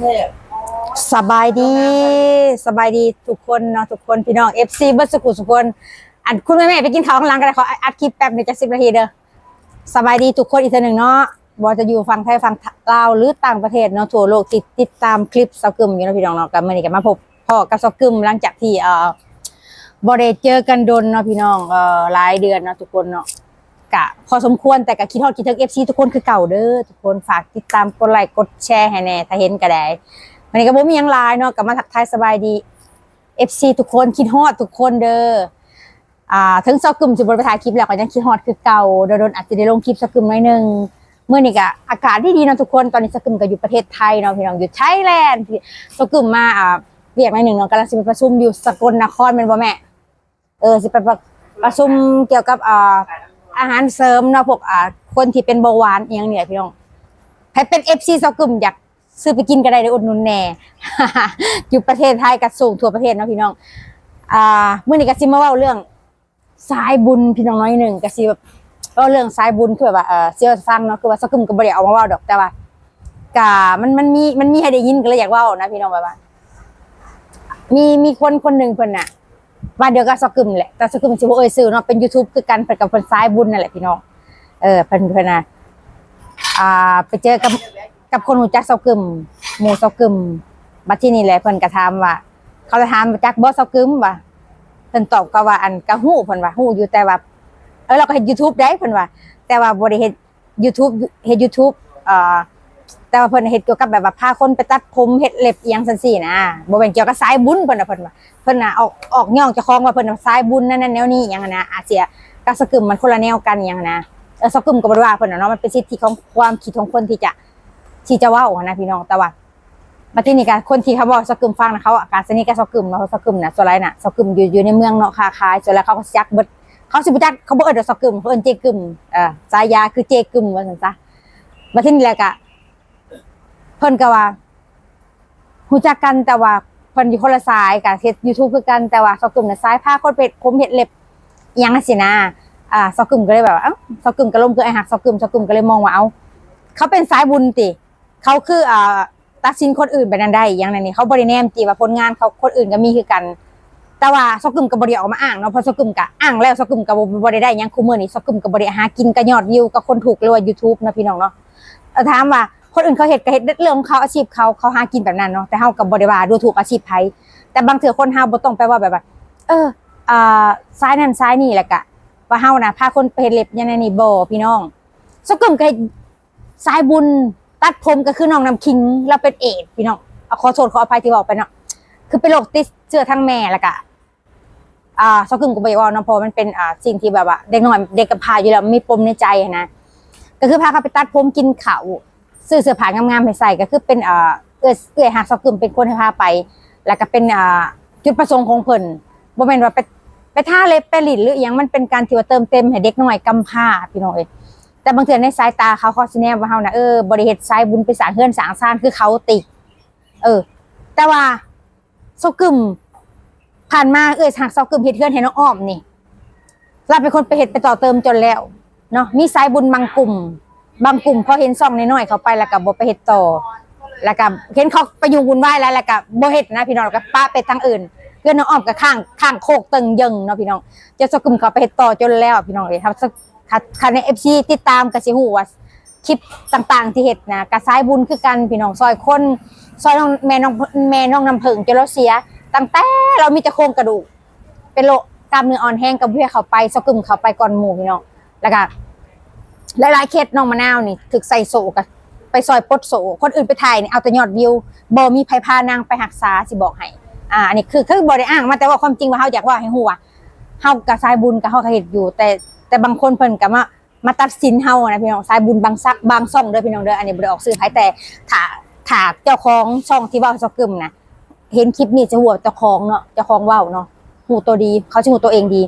เทพสบายดี สบายดีทุกคนเนาะทุกคนพี่น้อง FC เบิร์ดสกุลสุกคนอันคุณแม่แม่ไปกินข้าวข้างหล่างกันเลยขออัดคลิปแป๊บหนึ่งจะสิบนาทีเด้อสบายดีทุกคนอีกทีหนึ่งเนาะบอจะอยู่ฝั่งไทยฝั่งลาวหรือต่างประเทศเนาะทั่วโลกติดติดตามคลิปเซากึมอยู่นะพี่น้องเนาะกันมื่อนี้กันมาพบพ่อกับเซากึมหลังจากที่เอ่อบอได้เจอกันโดนเนาะพี่น้องเอ่อหลายเดือนเนาะทุกคนเนาะ กะพอสมควรแต่กะคิดฮอดคิดถึง FC ทุกคนคือเก่าเด้อทุกคนฝากติดตามกดไลค์กดแชร์ให้แน่ถ้าเห็นก็ได้วันนี้ก็บ่มีหยังหลายเนาะก็มาทักทายสบายดี FC ทุกคนคิดฮอดทุกคนเด้ออ่าถึงซอกกึมสิบ่ได้ไปถ่ายคลิปแล้วก็ยังคิดฮอดคือเก่าโดนอาจจะได้ลงคลิปซอกกึมหน่อยนึงเมื่อนี้ก็อากาศที่ดีเนาะทุกคนตอนนี้ซอกกึมก็อยู่ประเทศไทยเนาะพี่น้องอยู่ไทยแลนด์ซอกกึมมาอ่าเรียกหน่อยหนึ่งเนาะกำลังสิไปประชุมอยู่สกลนครแม่นบ่แม่ เออสิไปประชุมเกี่ยวกับอ่า อาหารเสริมเนาะพวกอ่าคนที่เป็นเบาหวานอหย่างเนี่ยพี่น้องใครเป็นเอฟซีซอกึมอยากซื้อไปกินก็ได้ในอุดหนุนแน่ อยู่ประเทศไทยกับส่งทั่วประเทศเนาะพี่น้อง อ่าเมื่อนี้ก็สิมาเล่าเรื่องสายบุญพี่น้องน้อยหนึ่งก็สิแบบเล่าเรื่องสายบุญคือแบบว่าเออเชื่อฟังเนาะคือว่าซอกึมก็บ่ได้เอามาเล่าดอกแต่ว่ากะมันมันมีมันมีให้ได้ยินก็เลยอยากเล่านะพี่น้องแบบว่ามีมีคนคนหนึ่งเพิ่นน่ะ บ้าเดียวกับสกึมแหละแต่สกึมสิบ่เอ่ยซื้อเนาะเป็น YouTube คือกันเพิ่นกับเพิ่นสายบุญนั่นแหละพี่น้องเออเพิ่นเพิ่นน่ะอ่าไปเจอกับกับคนรู้จักสกึมหมู่สกึมบัดที่นี่แหละเพิ่นก็ถามว่า เขาจะถามจักบ่สกึมว่าเพิ่นตอบก็ว่าอันก็ฮู้เพิ่นว่าฮู้อยู่แต่ว่าเออเราก็เฮ็ด YouTube ได้เพิ่นว่า แต่ว่าบ่ได้เฮ็ด YouTube เฮ็ด YouTube เอ่อ แต่ว่าเพิ่นเฮ็ดเกี่ยวกับแบบว่าพาคนไปตัดผมเฮ็ดเล็บอีหยังซั่นซี่นะบ่แม่นเกี่ยวกับสายบุญเพิ่นน่ะเพิ่นว่าเพิ่นน่ะออกออกย่องเจะคล้าของว่าเพิ่นน่ะสายบุญนั่นนั่นแนวนี้อหยังอะนะอาเซียกับสกึมมันคนละแนวกันอหยังอะนะเออสกึมก็บ่ได้ว่าเพิ่นน่ะเนาะมันเป็นสิทธิของความคิดของคนที่จะที่จะเว้าอะนะพี่น้องแต่ว่าบัดนี้นี่ก็คนที่เขาบอกสกึมฟังนะเขาอาการสนิทกับสกึมเนาะสกึมน่ะส่วนไรน่ะสกึมอยู่อยู่ในเมืองเนาะคาขายส่วนแล้วเขาก็สิจักเบิดเขาสิบ่จักเขาบ่เอิ้นว่าสกึมเขาเอินเจกึมเออสายยาคือเจกึมว่าซั่นซะบัดนี้แหละก็ พิ่นก็ว่ารู้จักกันแต่ว่าเพิ่นอยู่คนละสายกับเฮ็ด YouTube คือกันแต่ว่าซอกกึ่มน่ะสายผ้าคนเป็ดผมเฮ็ดเล็บยังจังซี่นะอ่าซอกกึ่มก็เลยแบบว่าเอ้าซอกกึ่มก็ลมคือไอ้หักซอกกึ่มซอกกึ่มก็เลยมองว่าเอ้าเขาเป็นสายบุญติเขาคืออ่าตัดสินคนอื่นไปนั้นได้อย่างนั้นนี่เขาบ่ได้แนมติว่าผลงานเขาคนอื่นก็มีคือกัน แต่ว่าซอกกึ่มก็บ่ได้ออกมาอ้างเนาะเพราะซอกกึ่มก็อ้างแล้วซอกกึ่มก็บ่บ่ได้ได้ยังคุมื้อนี้ซอกกึ่มก็บ่ได้หากินก็ยอดวิวกับคนถูกเลยว่า YouTube นะพี่น้องเนาะถามว่า คนอื่นเขาเฮ็ดก็เฮ็ดเรื่องของเขาอาชีพเขาเขาหากินแบบนั้นเนาะแต่เฮาก็บ่ได้ว่าดูถูกอาชีพไผแต่บางเทื่อคนเฮาบ่ต้องไปว่าแบบว่าเอออ่าซ้ายนั่นซ้ายนี่แหละกะว่าเฮานะพาคนไปเฮ็ดเล็บยังไงนี่บ่พี่น้องสกึมก็เฮ็ดสายบุญตัดผมก็คือน้องน้ำคิงเราเป็นเอดพี่น้องเอาขอโทษขออภัยที่บอกไปเนาะคือเป็นโรคติดเชื้อทางแม่แล้วก็อ่าสกึมก็บอยากว่านาะเพราะมันเป็นอ่าสิ่งที่แบบว่าเด็กน้อยเด็กกำพร้าอยู่แล้วมีปมในใจนะก็คือพาเขาไปตัดผมกินข้าว ซื้อเสื้อผ้างามๆให้ใส่ก็คือเป็นเอ่อเอื้อเอื้อหากซอกกึมเป็นคนให้พาไป แล้วก็เป็นอ่าจุดประสงค์ของเพิ่นบ่แม่นว่าไปไปท่าเล็บไปหลินหรืออหยังมันเป็นการที่ว่าเติมเต็มให้เด็กน้อยกำพร้าพี่น้องเอ้ยแต่บางเทื่อในสายตาเขาเขาสิแนมว่าเฮานะเออบริเฮ็ดสายบุญไปสร้างเฮือนสร้างซ่านคือเขาติเออ แต่ว่าซอกกึมผ่านมาเอ้ยหากซอกกึมเฮ็ดเฮือนให้น้องอ้อมนี่เราเป็นคนไปเฮ็ดไปต่อเติมจนแล้วเนาะมีสายบุญบางกลุ่ม บางกลุ่มพอเห็นซ่องน้อยๆเขาไปแล้วก็บ่ไปเฮ็ดต่อแล้วก็เห็นเขาไปยุ่งวุ่นวายแล้วแล้วก็บ่เฮ็ดนะพี่น้องแล้วก็ป้าไปทางอื่นเพื่อนน้องอ้อมก็ข้างข้างโคกตึงยึงเนาะพี่น้องจะสกุมเขาไปเฮ็ดต่อจนแล้วพี่น้องเอ้ยครับคันคันใน FC ติดตามก็สิฮู้ว่าคลิปต่างๆที่เฮ็ดนะก็สายบุญคือกันพี่น้องซอยคนซอยน้องแม่น้องแม่น้องน้ำผึ้งจนเราเสียตั้งแต่เรามีแต่โครงกระดูกเป็นโรคกล้ามเนื้ออ่อนแห้งกับเพื่อเขาไปสกุมเขาไปก่อนหมู่พี่น้องแล้วก็ หลายๆเคสน้องมะนาวนี่ถึกใส่โศกอะไปซอยปดโศกคนอื่นไปถ่ายนี่เอาแต่ยอดวิวบ่มีไผพานางไปหักษาสิบอกให้อ่าอันนี้คือคือบ่ได้อ้างมาแต่ว่าความจริงว่าเฮาอยากว่าให้ฮู้ว่าเฮากับสายบุญกับเฮาก็เฮ็ดอยู่ แต่แต่บางคนเพิ่นก็มามาตัดสินเฮานะพี่น้องสายบุญบางซักบางช่องเด้อพี่น้องเด้ออันนี้บ่ได้ออกสื่อไผแต่ถ้าถ้าเจ้าของช่องที่เว้าซอกกึมนะเห็นคลิปนี้จะหัวเจ้าของเนาะเจ้าของเว้าเนาะฮู้ตัวดี เขาสิฮู้ตัวเองดี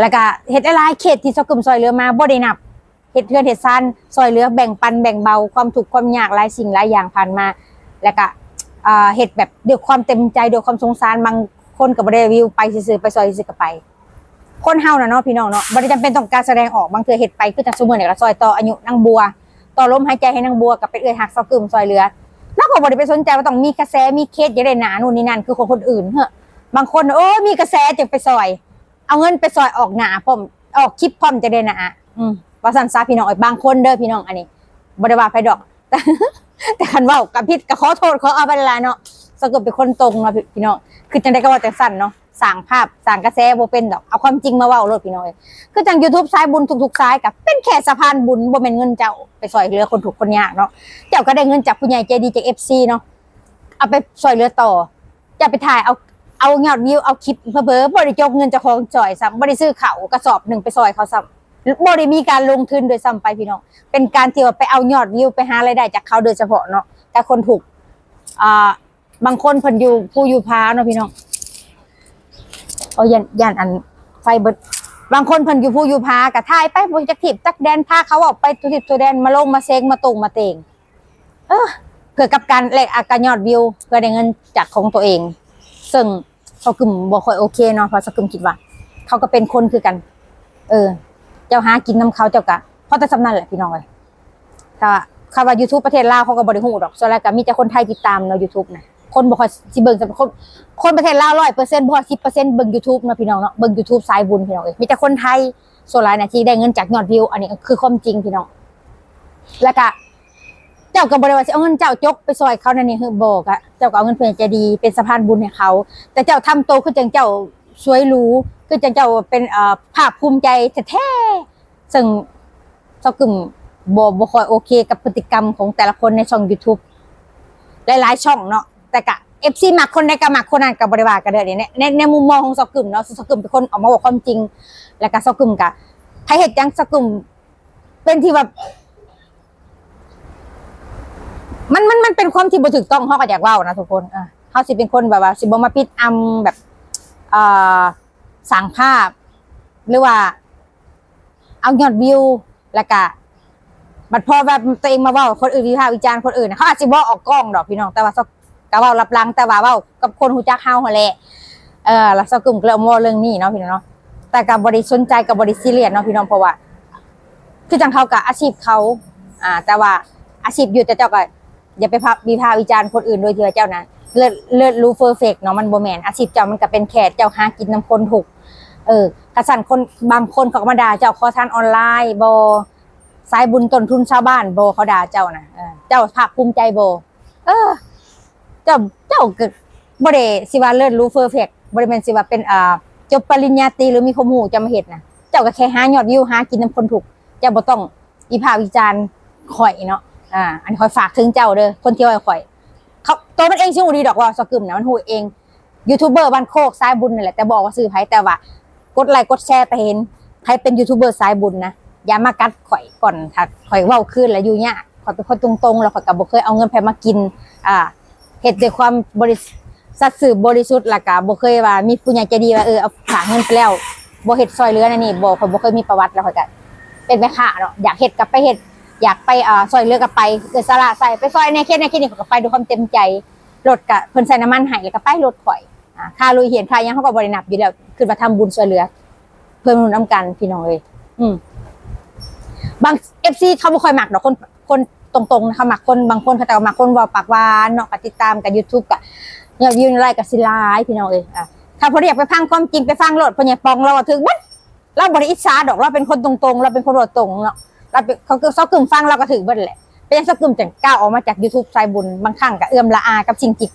แล้วก็เฮ็ดหลายๆเขตที่ซอกกึมซอยเหลือมาบ่ได้นับ เฮ็ดเพื่อนเฮ็ดซ่านซอยเหลือแบ่งปันแบ่งเบาความทุกความยากหลายสิ่งหลายอย่างผ่านมา แล้วก็เฮ็ดแบบด้วยความเต็มใจด้วยความสงสารบางคนก็บ่ได้วิวไปซื่อไปซอยซื่อๆก็ไป คนเฮานะเนาะพี่น้องเนาะบ่ได้จำเป็นต้องการแสดงออกบางเทือเฮ็ดไปคือจังซุมื้อนี่ก็ซอยต่ออายุนางบัว ต่อลมหายใจให้นางบัวกับเป็นเอื้อยหักซอกกึมซอยเหลือหลเขาก็บ่ได้ไปสนใจว่าต้องมีกระแสมีเคสจะได้หนานู่นนี่นั่นคือคนคนอื่นเฮ้อบางคนโอ้มีกระแสจะไปซอย เอาเงินไปซอยออกหนาพอมออกคลิปพร้อมจะได้หนาอืม ว่าสันซาพี่น้องเอ้บางคนเด้อพี่น้องอันนี้บ่ได้ว่าไปดอก แต่แต่คันว่ากับพิษก็ขอโทษขอเอาไปละเนาะสะกดเป็นคนตรงเนาะพี่น้องคือจังได้ก็ว่าแต่สั้นเนาะสร้างภาพสร้างกระแสบ่เป็นดอกเอาความจริงมาเว้าโลดพี่น้องเอ้ยคือจัง YouTube สายบุญทุกๆสายกับเป็นแค่สะพานบุญบ่แม่นเงินเจ้าไปซอยเหลือคนถูกคนยากเนาะเจ้าก็ได้เงินจากผู้ใหญ่ใจดีจาก FC เนาะเอาไปซอยเหลือต่อจะไปถ่ายเอาเอายอดวิวเอาคลิปเพ้อๆบ่ได้จกเงินจ้าของจ่อยซ้ำบ่ได้ซื้อเขากระสอบหนึ่งไปซอยเขาซ้ำ บ่ได้มีการลงทุนโดยซ้ำไปพี่น้อง เป็นการที่ว่าไปเอายอดวิวไปหารายได้จากเขาโดยเฉพาะเนาะ แต่คนถูกอ่าบางคนเพิ่นอยู่ผู้อยู่พาเนาะพี่น้องเอายันยันอันไฟเบิดบางคนเพิ่นอยู่ผู้อยู่พากะถ่ายไปบ่จักทิบจักแดนพาเขาออกไปทุทิบตัวแดนมาลงมาเซงมาตรงมาเตง เออเพื่อกับการแลกอาการยอดวิวเพื่อได้เงินจากของตัวเอง ซึ่งเขากึ่มบ่ค่อยโอเคเนาะเพราะสกึมคิดว่า เขาก็เป็นคนคือกัน เออ เจ้าหากินน้ำเขาเจ้ากะเพราะแต่สำนันแหละพี่น้องเลยแต่ว่าคำว่า YouTube ประเทศลาวเขาก็บริหูดอกส่วนแรกก็มีแต่คนไทยติดตามเนาะ YouTube นะคนบ่ค่อยสิเบิ่งแต่คนคนประเทศลาวร้อยเปอร์เซ็นต์บ่สิบเปอร์เซ็นต์เบิ่ง YouTube เนาะพี่น้องเนาะเบิ่ง YouTube สายบุญพี่น้องเอ้ยมีแต่คนไทยส่วนหลายนะที่ได้เงินจากยอดวิว อันนี้คือความจริงพี่น้อง แล้วก็เจ้าก็บ่ได้ว่าสิเอาเงินเจ้าจกไปซอยเขานั่นนี่คือบ่กะเจ้าก็เอาเงินเพื่อนใจะดีเป็นสะพานบุญให้เขา แต่เจ้าทำโตคือจังเจ้า สวยหรู้คือจังเจ้าเป็นเอ่อภาคภูมิใจแท้ๆซึ่งเจ้ากึ่มบบ่ค่อยโอเค กับพฤติกรรมของแต่ละคนในช่อง YouTube หลายๆช่องเนาะแต่กะ FC มักคนใดก็มักคนนั้นกับบริวารกันเด้อนี่ในในในมุมมองของเจ้ากึ่มเนาะเจ้ากึ่มเป็นคนออกมาบอกความจริง แล้วก็เจ้ากึ่มกะถ้าเหตุยังเจ้ากึ่มเป็นที่แบบมันมันมันเป็นความที่บ่ถูกต้องเฮาก็อยากเว้านะทุกคนอะเฮาสิเป็นคนแบบว่า สิบ่มาปิดอำแบบ สร้างภาพ หรือว่า เอายอดวิวแล้วก็บัดพอแบบตัวเองมาว่าคนอื่นวิพากษ์วิจารณ์คนอื่นเขาอาจจะบอกออกกล้องดอกพี่น้องแต่ว่าก็ว่ารับหลังแต่ว่าว่ากับคนหูจักเฮาหั่นแหละเออแล้วซอกกลุ่มก็เลยเอมเว้าเรื่องนี้เนาะพี่น้องเนาะแต่กับบริสนใจกับบริซีเรียสเนาะพี่น้องเพราะว่า คือจังเขากับอาชีพเขาอ่า แต่ว่าอาชีพอยู่แต่เจ้าก็อย่าไปพักวิพากษ์วิจารณ์คนอื่นโดยที่ว่าเจ้านะ เลิศเลิศรู้เฟอร์เฟกเนาะมันบ่แมนอาชีพเจ้ามันก็เป็นแค่เจ้าหากินน้ำคนถูกเออกระสันคนบางคนเขาก็มาด่าเจ้าขอทานออนไลน์บสายบุญต้นทุนชาวบ้านโบเขาด่าเจ้านะเจ้าภาคภูมิใจโบ เออ เจ้าเจ้าเกิดบริสิว่าเลิศรู้เฟอร์เฟกบริเวณสิว่าเป็นอ่าจบปริญญาตรีหรือมีข้อมูจะมาเห็นนะเจ้าก็แค่หายอดวิวหากินน้ำคนถูกเจ้าบ่ต้องวิพาวิจารณ์ข่อยเนาะอ่า อันนี้ข่อยฝากถึงเจ้าเด้อคนที่ว่าข่อย เขาตัวมันเองชื่อดีดอกว่าสกึมนะมันหูเองยูทูบเบอร์บ้านโคกสายบุญนั่นแหละแต่บอกว่าซื้อไผแต่ว่ากดไลค์กดแชร์ไปเห็นใครเป็นยูทูบเบอร์สายบุญนะอย่ามากัดข่อยก่อนถ้าข่อยเว้าขึ้นแล้วอยู่เนี่ยข่อยเป็นคนตรงๆแล้วข่อยก็บ่เคยเอาเงินไผมากินอ่าเฮ็ดด้วยความบริสัทธิ์สื่อบริสุทธิ์แล้วก็บ่เคยว่ามีผู้ใหญ่ใจดีว่าเออเอาฝากเงินไปแล้วบ่เฮ็ดซอยเหลือนั่นนี่บ่ข่อยบ่เคยมีประวัติแล้วข่อยก็เป็นแม่ค้าเนาะอยากเฮ็ดก็ไปเฮ็ด อยากไปอ่าซอยเหลือก็ไปเกิดสละใส่ไปซอยในเขตในเขตนี่ข่อยก็ไปด้วยความเต็มใจรถก็เพิ่นใส่น้ำมันให้แล้วก็ไปรถข่อยอ่าค่าลุยเหียนค่ายังเขาก็บ่ได้นับอยู่แล้วคือมาทำบุญช่วยเหลือ เพิ่มนุ่นน้ำกันพี่น้องเลยอืมบางเอฟซีเขาไม่ค่อยหมักดอกคนคนตรงๆนะคะหมักคนบางคนเขาแต่หมักคนว่าปากหวานเนาะกติดตามกับยูทูบกับยอดวิวในไรกับสิไลายพี่น้องเอ้ยอะถ้าพออยากไปฟังความจริงไปฟังโลดพอเนี่ยปองเราถึงบัดเราบริอิจฉาดอกเราเป็นคนตรงๆ เราเป็นคนโดดตรงเนาะ เราเป็นเขาคือซอกกึ่มฟังเราก็ถึงบัดแหละเป็นซอกกึ่มจังก้าวออกมาจากยูทูบสายบุญบางครั้งกับเอื้อมละอากับสิ่งจิก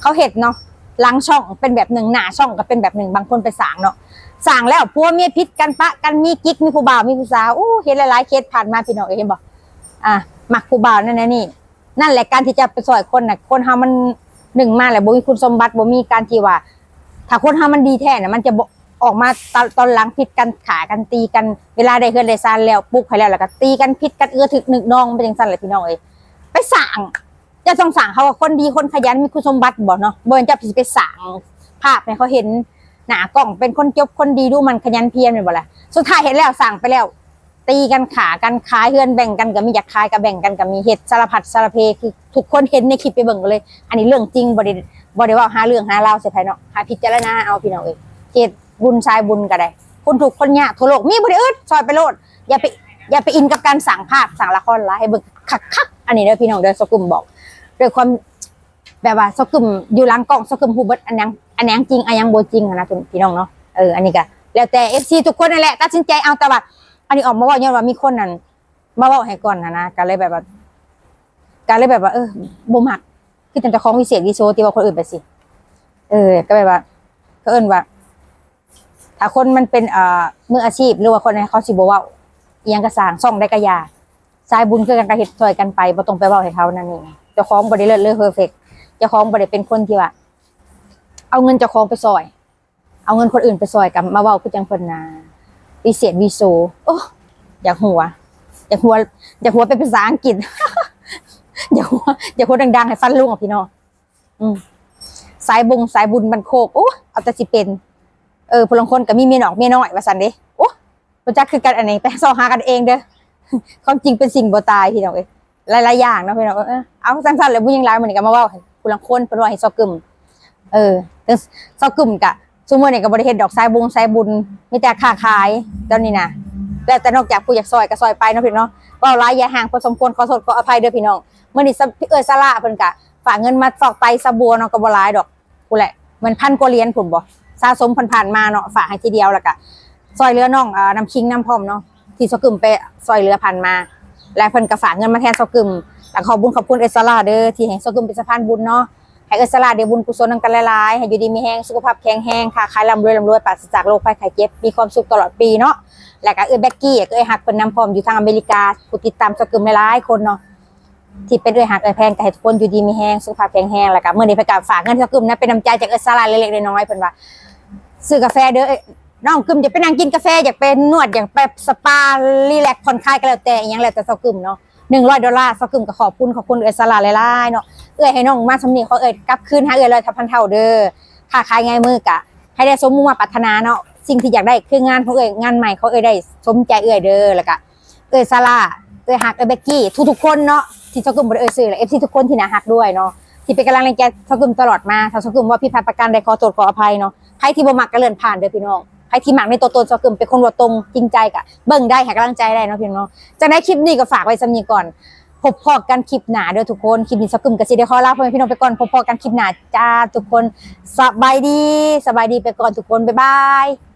เขาเห็ดเนาะหลังช่องเป็นแบบหนึ่งหน้าช่องก็เป็นแบบหนึ่งบางคนไปสางเนาะสั่งแล้วพัวเมียพิษกันปะกันมีกิ๊กมีผู้บ่าวมีผู้สาวอู้เห็นหลายๆเคสผ่านมาพี่น้องเอ้ยเห็นบอกอะหมักผู้บ่าวนั่นนะนี่ นั่นแหละการที่จะไปสอยคนน่ะคนเฮามันหนึ่งมาแหละบ่มีคุณสมบัติบ่มีการที่ว่า ถ้าคนเฮามันดีแท้น่ะมันจะบ่ ออกมาตอนตอนหลังพิษกันขากันตีกันเวลาได้เฮือนได้ซานแล้วปลุกไปแล้วแล้วก็ตีกันพิษกันเอื้อถึกหนึ่งน้องเป็นจังซั่นแหละพี่น้องเอ้ยไปสั่งจะต้องสั่งเขาว่าคนดีคนขยันมีคุณสมบัติบ่เนาะบ่เห็นจะไปสั่งภาพให้เขาเห็นหนากล่องเป็นคนจบคนดีดูมันขยันเพียรเป็นบ่ละสุดท้ายเห็นแล้วสั่งไปแล้ว ตีกันขากันขายเฮือนแบ่งกันก็มีอยากขายก็แบ่งกันก็มีเห็ดสารพัดสารเพคือทุกคนเห็นในคลิปไปเบิ่งกันเลย อันนี้เรื่องจริงบ่ได้บ่ได้ว่าหาเรื่องหาเล่าวใส่ไผเนาะหาพิจารณาเอาพี่น้องเอ้ยเฮ็ด บุญชายบุญก็ได้คุณถูกคนยากทั่วโลกมีบ่ได้อึดซอยไปโลดอย่าไปอย่าไปอินกับการสั่งภาพสั่งละครลายให้เบิ่งคักอันนี้เด้อพี่น้องเด้อสกุมบอกด้วยความแบบว่าซอกกึมอยู่หลังกล้องซอกกึมฮูเบิดอันยังอันยังจริงอันยังโบจริงอะนะพี่น้องเนาะเอออันนี้ก็แล้วแต่เอฟซีทุกคนนั่นแหละตัดสินใจเอาแต่ว่าอันนี้ออกมาว่าย้อนว่ามีคนนั้นมาว่าให้ก่อนนะนะก็เลยแบบว่าก็เลยแบบว่า เออบ่มักคือจังจะของวิเศษวิโซที่ว่าคนอื่นไปสิเออ ก็แบบว่าก็เอิ้นว่า ถ้าคนมันเป็นเอ่อมืออาชีพหรือว่าคนในเขาสิบ่เว้าอีหยังก็สร้างซ่องได้ก็อยาสายบุญคือกันก็เฮ็ดช่วยกันไปบ่ต้องไปเว้าให้เขานั่นนี่เจ้าของบ่ได้เลิศเลอเพอร์เฟกเจ้าของบ่ได้เป็นคนที่ว่าเอาเงินเจ้าของไปซอย เอาเงินคนอื่นไปซอยกันมาเว้าคือจังเพิ่นน่ะวิเศษวิโสโอ้อยากหัว อยากหัว อยากหัวเป็นภาษาอังกฤษ อยากหัวอยากหัวดังๆ ให้ฟันลุงอะพี่น้องอืมสายบุญสายบุญมันโคกโอ้เอาแต่สิเป็น เออพลังคนก็มีเมียนอกเมียน้อยว่าซั่นเด้โอ้บ่จักคือกันอันนี้ไปซอหากันเองเด้อความจริงเป็นสิ่งบ่ตายพี่น้องเอ้ยหลายๆอย่างเนาะพี่น้องเออเอาสั้นๆแล้วบ่ยังหลายมื้อนี้ก็มาว้าให้ผู้ลังคนเพิ่นว่าให้ซอกึมเออแต่ซอกึมก็ซุมื้อนี้ก็บ่ได้เฮ็ดดอกสายบุญสายบุญมีแต่ค้าขายตอนนี้นะแล้วแต่นอกจากผู้อยากซอยก็ซอยไปเนาะพี่น้องเว้าหลายอย่าห่างพอสมควรขอโทษขออภัยเด้อพี่น้องมื้อนี้ซะพี่เอ้ยซาร่าเพิ่นก็ฝากเงินมาฟอกไตสบัวเนาะก็บ่หลายดอกกูแหละมันพันกว่าเหรียญพุ่นบ่ สะสมผ่านๆมาเนาะฝากให้ทีเดียวแล้วก็ซอยเรือน้องเอ่อน้ำคิงน้ำพร้อมเนาะที่ซอกึมไปซอยเรือผ่านมา และเพิ่นก็ฝากเงินมาแทนซอกึมแล้วขอบุญขอบคุณเอสลาเด้อที่ให้ซอกึมเป็นสะพานบุญเนาะให้เอสลาเดี๋ยวบุญกุศลนำกันหลายๆให้อยู่ดีมีแห้งสุขภาพแข็งแรงค่ะขายร่ำรวยร่ำรวยปราศจากโรคภัยไข้เจ็บมีความสุขตลอดปีเนาะแล้วก็เอ้ยแบ็กกี้ก็เอ้ยฮักเพิ่นนำพร้อมอยู่ทางอเมริกาผู้ติดตามซอกึมหลายๆคนเนาะที่เป็นด้วยหักเอยแพงก็ให้ทุกคนอยู่ดีมีแห้งสุขภาพแข็งแรงแล้วก็เมื่อนี้ไปกับฝากเงินสักกึมนะเป็นน้ำใจจากเออสลาเล็กๆน้อยๆเพิ่นว่า ซื้อกาแฟเด้อน้องกึมจะไปนั่งกินกาแฟอยากเป็นวดอยากไปสปารีแลกผ่อนคลายก็แล้วแต่อหยังแล้วแต่สกกึมเนาะหนึ่งร้อยดอลลาร์สกกึมก็ขอบคุณขอบคุณเออสลาหลายๆเนาะเอ้ยให้น้องมาสำนีเขาเอ้ยกลับคืนหาเอ้ยเลยทับพันเท่าเด้อค่าขายไงมือกะ ให้ได้สมมุ่งมาปรารถนาเนาะสิ่งที่อยากได้คืองานเของเอ้ยงานใหม่เขาเอ้ยได้สมใจเอ้ยเด้อแล้วก็เอ้ยซาร่าเอ้ยฮักเอ้ยเบกกี้ทุกๆคนเนาะที่ชอบกลุ่มบริเอ้ยซื้อและเอฟซีทุกคนที่น่าฮักด้วยเนาะ ที่เป็นกำลังแรงใจชอบกลุ่มตลอดมาถ้าชอบกลุ่มว่าพี่พัดประกันได้ขอโทษขออภัยเนาะใครที่บ่มักก็เลื่อนผ่านเด้อพี่น้องใครที่มักในตัวตนชอบกลุ่มเป็นคนบ่ตรงจริงใจกะเบิ่งได้ให้กำลังใจได้เนาะพี่น้องจากนั้นคลิปนี้ก็ฝากไว้สำนีก่อนพบพอกันคลิปหนาเด้อทุกคนคลิปนี้ชอบกลุ่มก็สิได้ขอลาพ่อแม่พี่น้องไปก่อนพบพอกันคลิปหนาจ้าทุกคนสบายดีสบายดีไปก่อนทุกคนบ๊ายบาย